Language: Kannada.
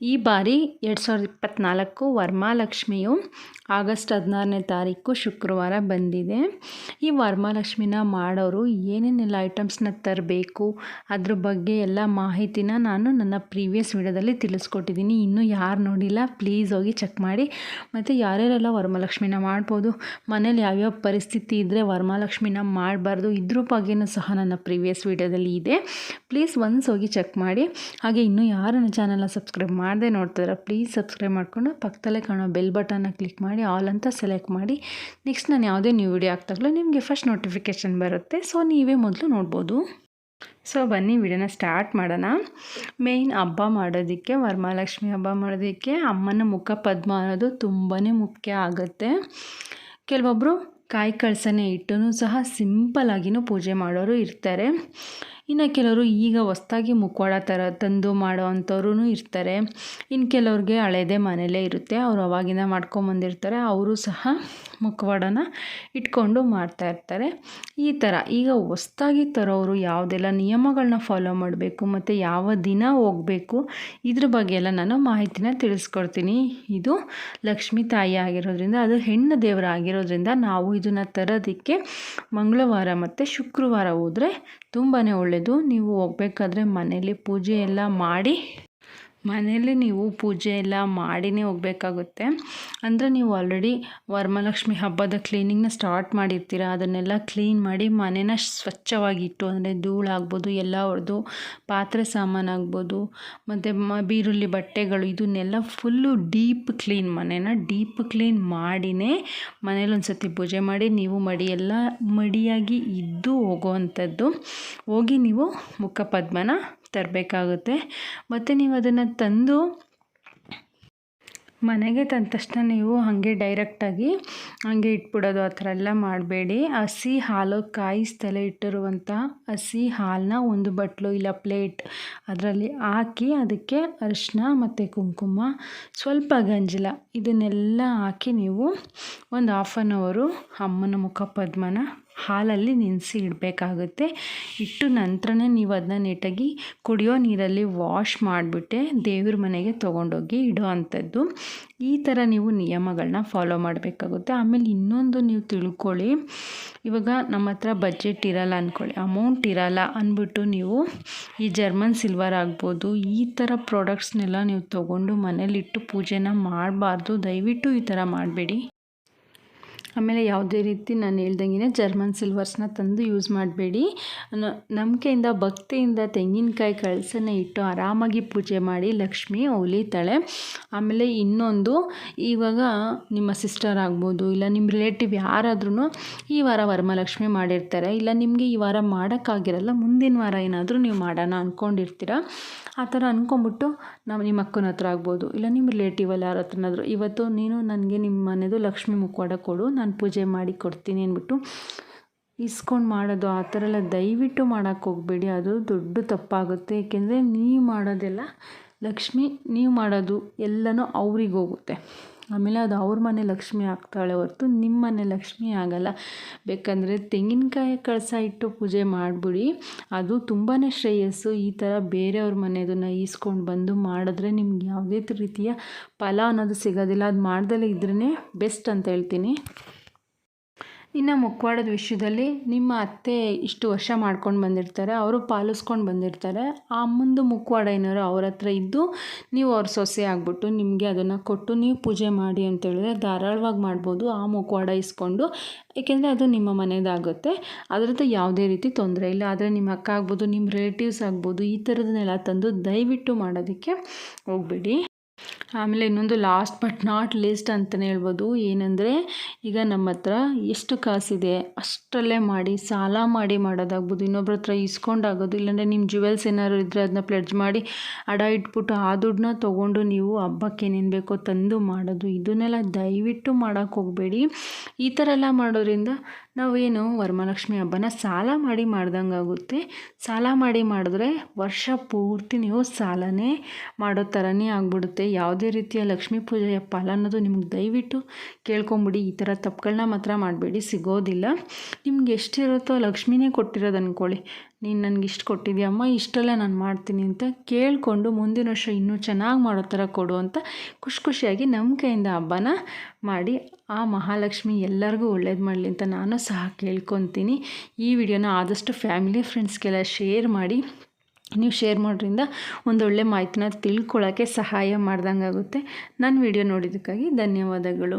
ಈ ಬಾರಿ ಎರಡು ಸಾವಿರದ ಇಪ್ಪತ್ತ್ನಾಲ್ಕು ವರಮಹಾಲಕ್ಷ್ಮಿಯು ಆಗಸ್ಟ್ ಹದಿನಾರನೇ ತಾರೀಕು ಶುಕ್ರವಾರ ಬಂದಿದೆ. ಈ ವರಮಹಾಲಕ್ಷ್ಮಿನ ಮಾಡೋರು ಏನೇನೆಲ್ಲ ಐಟಮ್ಸ್ನ ತರಬೇಕು, ಅದ್ರ ಬಗ್ಗೆ ಎಲ್ಲ ಮಾಹಿತಿನ ನಾನು ನನ್ನ ಪ್ರೀವಿಯಸ್ ವಿಡಿಯೋದಲ್ಲಿ ತಿಳಿಸ್ಕೊಟ್ಟಿದ್ದೀನಿ. ಇನ್ನೂ ಯಾರು ನೋಡಿಲ್ಲ, ಪ್ಲೀಸ್ ಹೋಗಿ ಚೆಕ್ ಮಾಡಿ. ಮತ್ತು ಯಾರ್ಯಾರೆಲ್ಲ ವರಮಹಾಲಕ್ಷ್ಮಿನ ಮಾಡ್ಬೋದು, ಮನೇಲಿ ಯಾವ್ಯಾವ ಪರಿಸ್ಥಿತಿ ಇದ್ದರೆ ವರಮಹಾಲಕ್ಷ್ಮಿನ ಮಾಡಬಾರ್ದು, ಇದ್ರ ಬಗ್ಗೆಯೂ ಸಹ ನನ್ನ ಪ್ರೀವಿಯಸ್ ವಿಡಿಯೋದಲ್ಲಿ ಇದೆ. ಪ್ಲೀಸ್ ಒನ್ಸ್ ಹೋಗಿ ಚೆಕ್ ಮಾಡಿ. ಹಾಗೆ ಇನ್ನೂ ಯಾರು ನನ್ನ ಚಾನಲ್ನ ಸಬ್ಸ್ಕ್ರೈಬ್ ಮಾಡದೆ ನೋಡ್ತಾರೆ ಪ್ಲೀಸ್ ಸಬ್ಸ್ಕ್ರೈಬ್ ಮಾಡಿಕೊಂಡು ಪಕ್ಕದಲ್ಲೇ ಕಾಣೋ ಬೆಲ್ ಬಟನ್ನ ಕ್ಲಿಕ್ ಮಾಡಿ ಆಲ್ ಅಂತ ಸೆಲೆಕ್ಟ್ ಮಾಡಿ. ನೆಕ್ಸ್ಟ್ ನಾನು ಯಾವುದೇ ನ್ಯೂ ವಿಡಿಯೋ ಆಗ್ತಾಗಲೂ ನಿಮಗೆ ಫಸ್ಟ್ ನೋಟಿಫಿಕೇಷನ್ ಬರುತ್ತೆ. ಸೊ ನೀವೇ ಮೊದಲು ನೋಡ್ಬೋದು. ಸೊ ಬನ್ನಿ ವಿಡಿಯೋನ ಸ್ಟಾರ್ಟ್ ಮಾಡೋಣ. ಮೇಯ್ನ್ ಹಬ್ಬ ಮಾಡೋದಕ್ಕೆ, ವರಮಹಾಲಕ್ಷ್ಮಿ ಹಬ್ಬ ಮಾಡೋದಕ್ಕೆ ಅಮ್ಮನ ಮುಖ ಪದ್ಮ ಅನ್ನೋದು ತುಂಬಾ ಮುಖ್ಯ ಆಗುತ್ತೆ. ಕೆಲವೊಬ್ಬರು ಕಾಯಿ ಕಳಸನೆ ಇಟ್ಟು ಸಹ ಸಿಂಪಲ್ಲಾಗಿಯೂ ಪೂಜೆ ಮಾಡೋರು ಇರ್ತಾರೆ. ಇನ್ನು ಕೆಲವರು ಈಗ ಹೊಸ್ದಾಗಿ ಮುಖವಾಡ ಥರ ತಂದು ಮಾಡೋ ಅಂಥವ್ರೂ ಇರ್ತಾರೆ. ಇನ್ನು ಕೆಲವ್ರಿಗೆ ಹಳೇದೇ ಮನೇಲೇ ಇರುತ್ತೆ. ಅವರು ಅವಾಗಿಂದ ಮಾಡ್ಕೊಂಬಂದಿರ್ತಾರೆ ಅವರು ಸಹ ಮುಖವಾಡನ ಇಟ್ಕೊಂಡು ಮಾಡ್ತಾ ಇರ್ತಾರೆ. ಈ ಥರ ಈಗ ಹೊಸ್ದಾಗಿ ತರೋರು ಯಾವುದೆಲ್ಲ ನಿಯಮಗಳನ್ನ ಫಾಲೋ ಮಾಡಬೇಕು ಮತ್ತು ಯಾವ ದಿನ ಹೋಗಬೇಕು ಇದ್ರ ಬಗ್ಗೆ ಎಲ್ಲ ನಾನು ಮಾಹಿತಿನ ತಿಳಿಸ್ಕೊಡ್ತೀನಿ. ಇದು ಲಕ್ಷ್ಮೀ ತಾಯಿ ಆಗಿರೋದ್ರಿಂದ, ಅದು ಹೆಣ್ಣು ದೇವರ ಆಗಿರೋದ್ರಿಂದ ನಾವು ಇದನ್ನು ತರೋದಕ್ಕೆ ಮಂಗಳವಾರ ಮತ್ತು ಶುಕ್ರವಾರ ಹೋದರೆ ತುಂಬಾ ಒಳ್ಳೆಯದು ನೀವು ಹೋಗ್ಬೇಕಾದ್ರೆ ಮನೇಲಿ ಪೂಜೆ ಎಲ್ಲ ಮಾಡಿ ಮನೆಯಲ್ಲಿ ನೀವು ಪೂಜೆ ಎಲ್ಲ ಮಾಡಿನೇ ಹೋಗಬೇಕಾಗುತ್ತೆ. ಅಂದರೆ ನೀವು ಆಲ್ರೆಡಿ ವರಮಹಾಲಕ್ಷ್ಮಿ ಹಬ್ಬದ ಕ್ಲೀನಿಂಗ್ನ ಸ್ಟಾರ್ಟ್ ಮಾಡಿರ್ತೀರ? ಅದನ್ನೆಲ್ಲ ಕ್ಲೀನ್ ಮಾಡಿ ಮನೇನ ಸ್ವಚ್ಛವಾಗಿಟ್ಟು ಅಂದರೆ ಧೂಳಾಗ್ಬೋದು ಎಲ್ಲ ಹೊಡೆದು ಪಾತ್ರೆ ಸಾಮಾನಾಗ್ಬೋದು ಮತ್ತು ಮ ಬೀರುಳ್ಳಿ ಬಟ್ಟೆಗಳು, ಇದನ್ನೆಲ್ಲ ಫುಲ್ಲು ಡೀಪ್ ಕ್ಲೀನ್ ಮನೆನ ಡೀಪ್ ಕ್ಲೀನ್ ಮಾಡಿನೇ ಮನೇಲಿ ಒಂದು ಸತಿ ಪೂಜೆ ಮಾಡಿ ನೀವು ಮಡಿ ಎಲ್ಲ ಮಡಿಯಾಗಿ ಇದ್ದು ಹೋಗುವಂಥದ್ದು. ಹೋಗಿ ನೀವು ಮುಖಪದ್ಮನ ತರಬೇಕಾಗುತ್ತೆ. ಮತ್ತು ನೀವು ಅದನ್ನು ತಂದು ಮನೆಗೆ ತಂದ ತಕ್ಷಣ ನೀವು ಹಾಗೆ ಡೈರೆಕ್ಟಾಗಿ ಹಾಗೆ ಇಟ್ಬಿಡೋದು ಆ ಥರ ಎಲ್ಲ ಮಾಡಬೇಡಿ. ಹಸಿ ಹಾಲು ಕಾಯಿಸ್ತಲೇ ಇಟ್ಟಿರುವಂಥ ಹಸಿ ಹಾಲನ್ನ ಒಂದು ಬಟ್ಲು ಇಲ್ಲ ಪ್ಲೇಟ್ ಅದರಲ್ಲಿ ಹಾಕಿ ಅದಕ್ಕೆ ಅರಿಶಿನ ಮತ್ತು ಕುಂಕುಮ, ಸ್ವಲ್ಪ ಗಂಜಲ ಇದನ್ನೆಲ್ಲ ಹಾಕಿ ನೀವು ಒಂದು ಹಾಫ್ ಆನ್ ಅವರು ಅಮ್ಮನ ಮುಖ ಪದ್ಮನ ಹಾಲಲ್ಲಿ ನೆನೆಸಿ ಇಡಬೇಕಾಗುತ್ತೆ. ಇಟ್ಟು ನಂತರನೇ ನೀವು ಅದನ್ನ ನೀಟಾಗಿ ಕುಡಿಯೋ ನೀರಲ್ಲಿ ವಾಶ್ ಮಾಡಿಬಿಟ್ಟೆ ದೇವ್ರ ಮನೆಗೆ ತೊಗೊಂಡೋಗಿ ಇಡೋ ಅಂಥದ್ದು. ಈ ಥರ ನೀವು ನಿಯಮಗಳನ್ನ ಫಾಲೋ ಮಾಡಬೇಕಾಗುತ್ತೆ. ಆಮೇಲೆ ಇನ್ನೊಂದು ನೀವು ತಿಳ್ಕೊಳ್ಳಿ. ಇವಾಗ ನಮ್ಮ ಹತ್ರ ಬಜೆಟ್ ಇರಲ್ಲ ಅಂದ್ಕೊಳ್ಳಿ ಅಮೌಂಟ್ ಇರಲ್ಲ ಅಂದ್ಬಿಟ್ಟು ನೀವು ಈ ಜರ್ಮನ್ ಸಿಲ್ವರ್ ಆಗ್ಬೋದು, ಈ ಥರ ಪ್ರಾಡಕ್ಟ್ಸ್ನೆಲ್ಲ ನೀವು ತೊಗೊಂಡು ಮನೇಲಿಟ್ಟು ಪೂಜೆನ ಮಾಡಬಾರ್ದು. ದಯವಿಟ್ಟು ಈ ಥರ ಮಾಡಬೇಡಿ. ಆಮೇಲೆ ಯಾವುದೇ ರೀತಿ ನಾನು ಹೇಳ್ದಂಗೆ ಜರ್ಮನ್ ಸಿಲ್ವರ್ಸ್ನ ತಂದು ಯೂಸ್ ಮಾಡಬೇಡಿ. ನಂಬಿಕೆಯಿಂದ, ಭಕ್ತಿಯಿಂದ ತೆಂಗಿನಕಾಯಿ ಕಳಸನ್ನ ಇಟ್ಟು ಆರಾಮಾಗಿ ಪೂಜೆ ಮಾಡಿ ಲಕ್ಷ್ಮಿ ಒಲಿತಾಳೆ ಆಮೇಲೆ ಇನ್ನೊಂದು, ಇವಾಗ ನಿಮ್ಮ ಸಿಸ್ಟರ್ ಆಗ್ಬೋದು, ಇಲ್ಲ ನಿಮ್ಮ ರಿಲೇಟಿವ್ ಯಾರಾದ್ರೂ ಈ ವಾರ ವರಮಹಾಲಕ್ಷ್ಮಿ ಮಾಡಿರ್ತಾರೆ, ಇಲ್ಲ ನಿಮಗೆ ಈ ವಾರ ಮಾಡೋಕ್ಕಾಗಿರಲ್ಲ, ಮುಂದಿನ ವಾರ ಏನಾದರೂ ನೀವು ಮಾಡೋಣ ಅಂದ್ಕೊಂಡಿರ್ತೀರ ಆ ಥರ ಅಂದ್ಕೊಂಬಿಟ್ಟು ನಾವು ನಿಮ್ಮ ಅಕ್ಕನ ಹತ್ರ ಆಗ್ಬೋದು, ಇಲ್ಲ ನಿಮ್ಮ ರಿಲೇಟಿವಲ್ಲಿ ಯಾರ ಹತ್ರನಾದರೂ ಇವತ್ತು ನೀನು ನನಗೆ ನಿಮ್ಮ ಮನೆಯದು ಲಕ್ಷ್ಮಿ ಮುಖವಾಡ ಕೊಡು, ನಾನು ಪೂಜೆ ಮಾಡಿ ಕೊಡ್ತೀನಿ ಅಂದ್ಬಿಟ್ಟು ಇಸ್ಕೊಂಡು ಮಾಡೋದು, ಆ ಥರ ಎಲ್ಲ ದಯವಿಟ್ಟು ಮಾಡೋಕ್ಕೆ ಹೋಗಬೇಡಿ. ಅದು ದೊಡ್ಡ ತಪ್ಪಾಗುತ್ತೆ. ಏಕೆಂದರೆ ನೀವು ಮಾಡೋದೆಲ್ಲ ಲಕ್ಷ್ಮಿ, ನೀವು ಮಾಡೋದು ಎಲ್ಲನೂ ಅವ್ರಿಗೆ ಹೋಗುತ್ತೆ. ಆಮೇಲೆ ಅದು ಅವ್ರ ಮನೆ ಲಕ್ಷ್ಮಿ ಆಗ್ತಾಳೆ ಹೊರತು ನಿಮ್ಮ ಮನೆ ಲಕ್ಷ್ಮಿ ಆಗಲ್ಲ. ಬೇಕಂದರೆ ತೆಂಗಿನಕಾಯಿ ಕಳಸ ಇಟ್ಟು ಪೂಜೆ ಮಾಡಿಬಿಡಿ. ಅದು ತುಂಬಾ ಶ್ರೇಯಸ್ಸು. ಈ ಥರ ಬೇರೆಯವ್ರ ಮನೆಯದನ್ನು ಈಸ್ಕೊಂಡು ಬಂದು ಮಾಡಿದ್ರೆ ನಿಮ್ಗೆ ಯಾವುದೇ ರೀತಿಯ ಫಲ ಅನ್ನೋದು ಸಿಗೋದಿಲ್ಲ. ಅದು ಮಾಡ್ದಲೇ ಇದ್ರೇ ಬೆಸ್ಟ್ ಅಂತ ಹೇಳ್ತೀನಿ. ಇನ್ನು ಮುಕ್ವಾಡದ ವಿಷಯದಲ್ಲಿ ನಿಮ್ಮ ಅತ್ತೆ ಇಷ್ಟು ವರ್ಷ ಮಾಡ್ಕೊಂಡು ಬಂದಿರ್ತಾರೆ, ಅವರು ಪಾಲಿಸ್ಕೊಂಡು ಬಂದಿರ್ತಾರೆ. ಆ ಅಮ್ಮಂದು ಮುಕ್ವಾಡ ಏನಾರು ಅವ್ರ ಹತ್ರ ಇದ್ದು ನೀವು ಅವ್ರ ಸೊಸೆ ಆಗಿಬಿಟ್ಟು ನಿಮಗೆ ಅದನ್ನು ಕೊಟ್ಟು ನೀವು ಪೂಜೆ ಮಾಡಿ ಅಂತೇಳಿದ್ರೆ ಧಾರಾಳವಾಗಿ ಮಾಡ್ಬೋದು, ಆ ಮುಖವಾಡ ಇಸ್ಕೊಂಡು. ಏಕೆಂದರೆ ಅದು ನಿಮ್ಮ ಮನೆಯದಾಗುತ್ತೆ ಅದರದ್ದು ಯಾವುದೇ ರೀತಿ ತೊಂದರೆ ಇಲ್ಲ. ಆದರೆ ನಿಮ್ಮ ಅಕ್ಕ ಆಗ್ಬೋದು, ನಿಮ್ಮ ರಿಲೇಟಿವ್ಸ್ ಆಗ್ಬೋದು, ಈ ಥರದನ್ನೆಲ್ಲ ತಂದು ದಯವಿಟ್ಟು ಮಾಡೋದಕ್ಕೆ ಹೋಗ್ಬೇಡಿ. ಆಮೇಲೆ ಇನ್ನೊಂದು ಲಾಸ್ಟ್ ಬಟ್ ನಾಟ್ ಲೀಸ್ಟ್ ಅಂತಲೇ ಹೇಳ್ಬೋದು, ಏನಂದರೆ ಈಗ ನಮ್ಮ ಹತ್ರ ಎಷ್ಟು ಕಾಸಿದೆ, ಅಷ್ಟರಲ್ಲೇ ಮಾಡಿ, ಸಾಲ ಮಾಡಿ ಮಾಡೋದಾಗ್ಬೋದು, ಇನ್ನೊಬ್ರ ಹತ್ರ ಇಸ್ಕೊಂಡಾಗೋದು, ಇಲ್ಲಾಂದರೆ ನಿಮ್ಮ ಜುವೆಲ್ಸ್ ಏನಾದ್ರು ಇದ್ದರೆ ಅದನ್ನ ಪ್ಲೆಡ್ಜ್ ಮಾಡಿ ಅಡ ಇಟ್ಬಿಟ್ಟು ಆ ದುಡ್ಡನ್ನ ತೊಗೊಂಡು ನೀವು ಹಬ್ಬಕ್ಕೆ ಏನೇನು ಬೇಕೋ ತಂದು ಮಾಡೋದು. ಇದನ್ನೆಲ್ಲ ದಯವಿಟ್ಟು ಮಾಡೋಕ್ಕೆ ಹೋಗಬೇಡಿ. ಈ ಥರ ಎಲ್ಲ ಮಾಡೋದ್ರಿಂದ ನಾವೇನು ವರಮಹಾಲಕ್ಷ್ಮಿ ಹಬ್ಬನ ಸಾಲ ಮಾಡಿ ಮಾಡ್ದಂಗೆ ಆಗುತ್ತೆ ಸಾಲ ಮಾಡಿ ಮಾಡಿದ್ರೆ ವರ್ಷ ಪೂರ್ತಿ ನೀವು ಸಾಲನೇ ಮಾಡೋ ಥರನೇ ಆಗ್ಬಿಡುತ್ತೆ. ಯಾವುದೇ ರೀತಿಯ ಲಕ್ಷ್ಮೀ ಪೂಜೆಯ ಫಲ ಅನ್ನೋದು ನಿಮ್ಗೆ ದಯವಿಟ್ಟು ಕೇಳ್ಕೊಂಬಿಡಿ. ಈ ಥರ ತಪ್ಪುಗಳನ್ನ ಮಾತ್ರ ಮಾಡಬೇಡಿ, ಸಿಗೋದಿಲ್ಲ. ನಿಮ್ಗೆ ಎಷ್ಟಿರುತ್ತೋ ಲಕ್ಷ್ಮಿನೇ ಕೊಟ್ಟಿರೋದು ಅಂದ್ಕೊಳ್ಳಿ ನೀನು ನನಗೆ ಇಷ್ಟು ಕೊಟ್ಟಿದ್ಯಮ್ಮ ಇಷ್ಟೆಲ್ಲ ನಾನು ಮಾಡ್ತೀನಿ ಅಂತ ಕೇಳಿಕೊಂಡು ಮುಂದಿನ ವರ್ಷ ಇನ್ನೂ ಚೆನ್ನಾಗಿ ಮಾಡೋ ಥರ ಕೊಡು ಅಂತ ಖುಷಿ ಖುಷಿಯಾಗಿ ನಮ್ಮ ಕೈಯಿಂದ ಹಬ್ಬನ ಮಾಡಿ ಆ ಮಹಾಲಕ್ಷ್ಮಿ ಎಲ್ಲರಿಗೂ ಒಳ್ಳೇದು ಮಾಡಲಿ ಅಂತ ನಾನು ಸಹ ಕೇಳ್ಕೊತೀನಿ. ಈ ವಿಡಿಯೋನ ಆದಷ್ಟು ಫ್ಯಾಮಿಲಿ ಫ್ರೆಂಡ್ಸ್ಗೆಲ್ಲ ಶೇರ್ ಮಾಡಿ. ನೀವು ಶೇರ್ ಮಾಡೋದ್ರಿಂದ ಒಂದೊಳ್ಳೆ ಮಾಹಿತಿನ ತಿಳ್ಕೊಳ್ಳೋಕ್ಕೆ ಸಹಾಯ ಮಾಡ್ದಂಗಾಗುತ್ತೆ. ನನ್ನ ವಿಡಿಯೋ ನೋಡಿದ್ದಕ್ಕಾಗಿ ಧನ್ಯವಾದಗಳು.